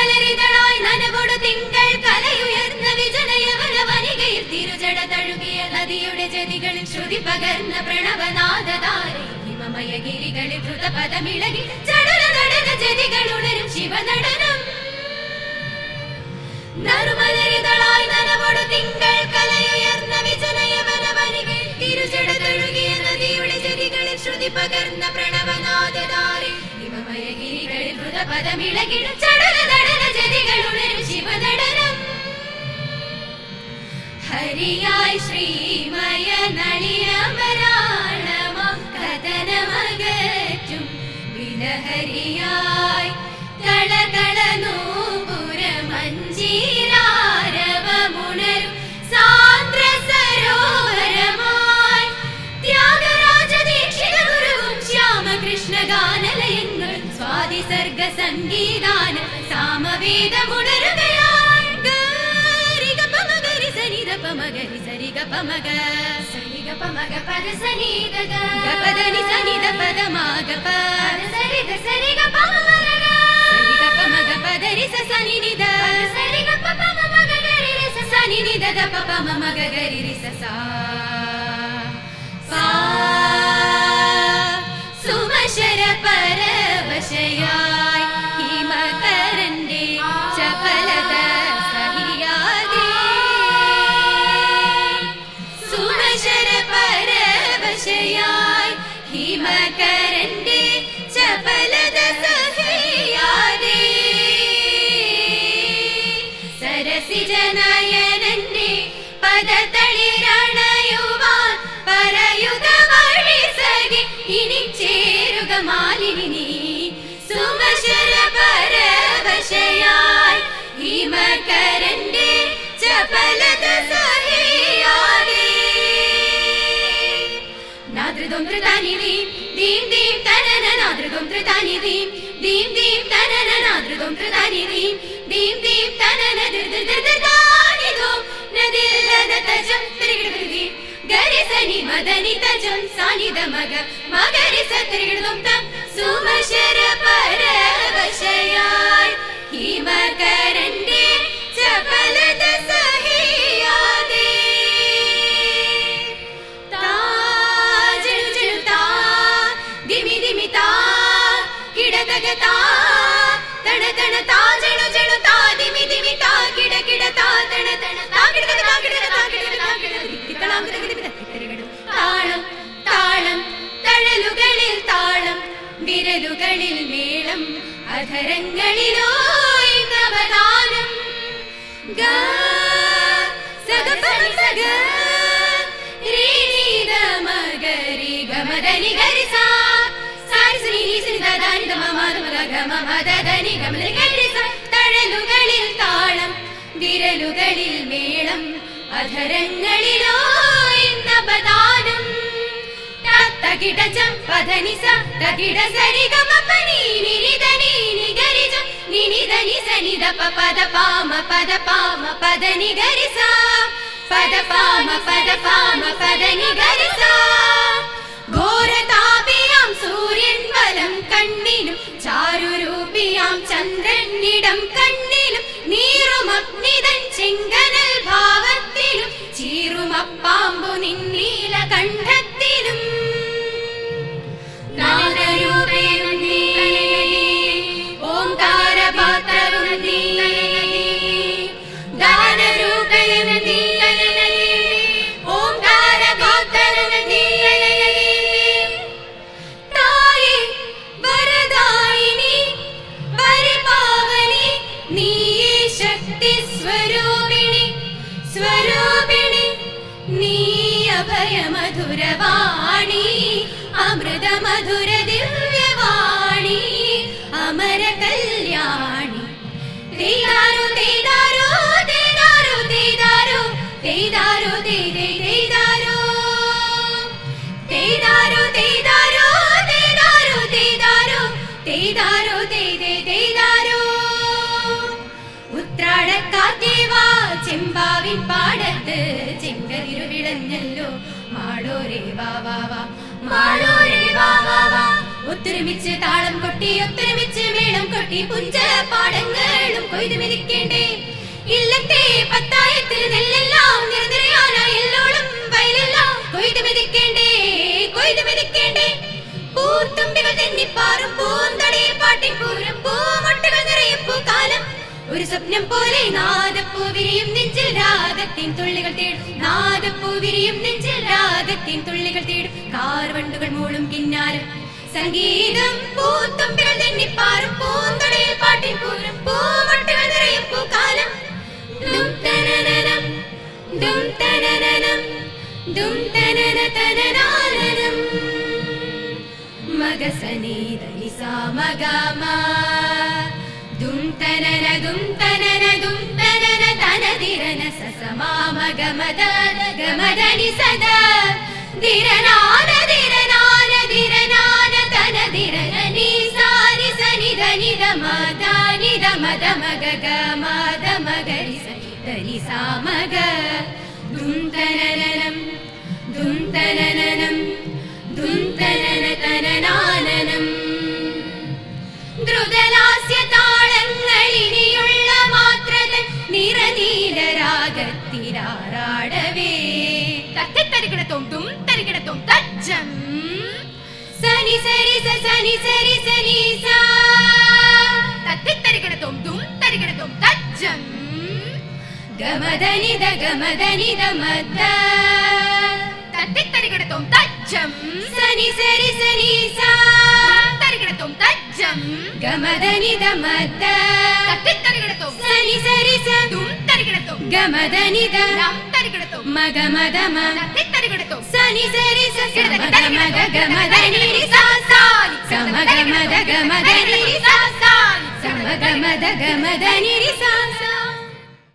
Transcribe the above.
നറുമലരിതളായി നനവൊടു തിങ്കൾ നദിയുടെ ധൃതപദമിളകി ചടല ശിവനടനം. നദിയുടെ ഹരിയായി ശ്രീമയ നളിനമരാളമം കഥനമകറ്റും വിലഹരിയായി. കളകള സംഗീതാന സാമവേദമുണരുകയായി పమగ నిసరి గ పమగ సరి గ పమగ పద సని గ గ పద ని సని ద పద మా గ ప సరి ద సరి గ పమగ సరి గ పమగ పద రి స సని ని ద సరి సా സരസിജനയനന്റെ പദതളിരണയുവാൻ പറയുക വഴി സഖി. ഇനി ചേരുക മാലിനി നീ. സുമശര പരവശയായി ഹിമകരന്റെ ചപലത സഹിയാതെ നാദൃദം ധൃതാനി ദീം ദീം തനന നാദൃദം ധൃതാനി ദീം ദീം തനന ദീം ദീം ಗರಿಸನಿ ಮದನಿ ತಜಂ ಸಾನಿದ ಮಗ ಮಗರಿಸ ತಿರುಗಿಡುಂ ತಂ ಸುಮಶರ ಪರ ವಶಯಾಯ್ ಹಿಮ ಕರಂಡೆ ಚಪಲದ ಸಹಿಯಾದೆ ತಾ ಜಳು ಜಳು ತಾ ದಿಮಿ ದಿಮಿ ತಾ ಕಿಡದಗ ತಾ ತಣ ತಣ ತಾ വിരലുകളിൽ മേളം അധരങ്ങളിലോ നവദാനം ഗ സഗ തഴലുകളിൽ താളം വിരലുകളിൽ മേളം അധരങ്ങളിലോ നവദാനം നി ഗരി ജ നിനി ധനി സനി ദ പ പദ പാമ പദ പാമ പദ നി ഗരി പദ പാമ പദ പാമ പദ നി ഗരി സ ഘോരതാപിയാം സൂര്യൻ വലം കണ്ണിനും ചാരുരൂപിയാം ചന്ദ്രനിടം കണ്ണിലും നീറുമഗ്നിതൻ ചെങ്കനൽ ഭാവത്തിലും ചീറുമപ്പാമ്പു നിന്നീല കണ്ഠത്തിലും മധുരദിവ്യവാണി അമര കല്യാണി. തെയ്താരു തെയ്താരു തെയ്താരു തെയ്താരു തെയ്താരു തെയ്തേ തെയ്താരു തെയ്താരു തെയ്താരു തെയ്താരു തെയ്താരു തെയ്താരു തെയ്തേ തെയ്താരു ഉത്രാടക്കാറ്റേവാ ചെമ്പാവിൻ പാടത്ത് ചെങ്കരിരു വിളഞ്ഞല്ലോ മാടോരേ വാവാ മാടോരേ വാ വാ വാ. ഒത്തൊരുമിച്ച് താളം കൊട്ടി ഒത്തൊരുമിച്ച് മേളം കൊട്ടി പുഞ്ച പാടങ്ങളും കൊയ്തു മെതിക്കേണ്ടേ. ഇല്ലത്തെ പത്തായത്തിൽ നെല്ലെല്ലാം നിരനിരയാനായി എല്ലോളം വയലെല്ലാം കൊയ്തു മെതിക്കേണ്ടേ കൊയ്തു മെതിക്കേണ്ടേ. പൂത്തുമ്പികൾ തെന്നിപ്പാറും പൂന്തടയിൽ പാട്ടി പൂരം പൂമൊട്ടുകൾ നിറയും പൂക്കാലം. ഒരു സ്വപ്നം പോലെ നാദപ്പൂ വിരിയും നെഞ്ചിൽ രാഗത്തിൻ തുള്ളികൾ തേടും. നാദപ്പൂ വിരിയും നെഞ്ചിൽ രാഗത്തിൻ തുള്ളികൾ തേടും. കാർവണ്ടുകൾ മൂളും കിന്നാരം സംഗീതം പൂത്തുമ്പികൾ തെന്നിപ്പാറും പൂന്തടയിൽ പാട്ടിൽ പൂരും പൂമൊട്ടുകൾ നിറയും പൂക്കാലം. ദും തനനനം ഗമദനി സദ താളങ്ങളിനിയുള്ള മാത്രതൻ നിറനീല രാഗത്തിലാറാടവേ തത്തിത്തരികിടത്തും തും തരികിടത്തും തജ്ജം. സനി സരി സ സനി സരി സനി സാ. തത്തിത്തരികിടത്തും തും തരികിടത്തും തജ്ജം. ഗമദനിത ഗമദനിത മദ്ദ തത്തിത്തരികിടത്തും തജ്ജം. സനി സരി സനി സാ. തരികിടത്തും തജ്ജം. ഗമദനിത മദ്ദ തത്തിത്തരികിടത്തും സനി സരി സ തും തരികിടത്തും ഗമദനിത നം തരികിടത്തും മഗമദമ തത്തിത്തരികിടത്തും സനി സരി സ സമഗ മഗ ഗമദനി രി സാ സാ സമഗ മദ ഗമദനി രി സാ സാ സമഗ മദ ഗമദനി രി സാ